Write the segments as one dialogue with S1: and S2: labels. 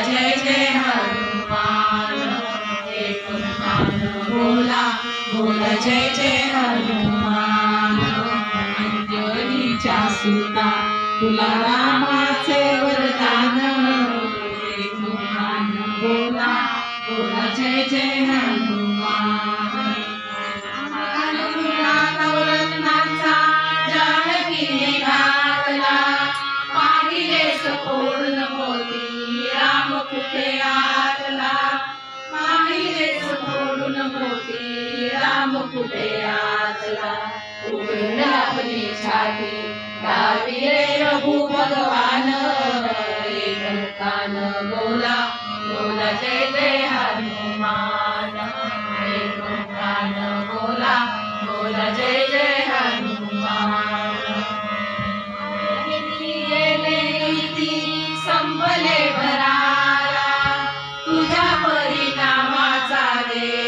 S1: जय जय हनुमान एक बोला बोला जय जय हनुमान अंजलीच्या सुता तुला रामाचे वरदान एक बोला बोला जय जय हनुमान नवरत्नाचा जानकीने घातला पाहिले सपोडून कुठे मोती राम कुठे आपली छाती रे प्रभू भगवान. बोला बोला जय जय हनुमान. बोला बोला जय जय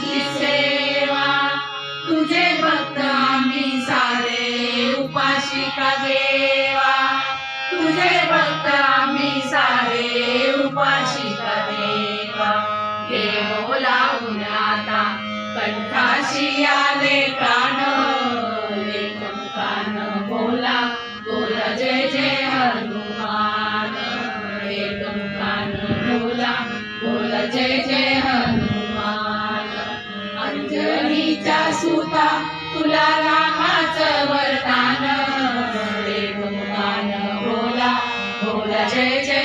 S1: तुझी सेवा तुझे भक्त आम्ही सारे उपाशिका देवा. तुझे भक्त आम्ही सारे उपाशिका देवा. हे बोलावून आता कंठाशी आले प्राण. कान बोला बोला जय जय हनुमान. कान बोला बोला जय जय तुला रामाचं वरदान बोला. बोला जय जय.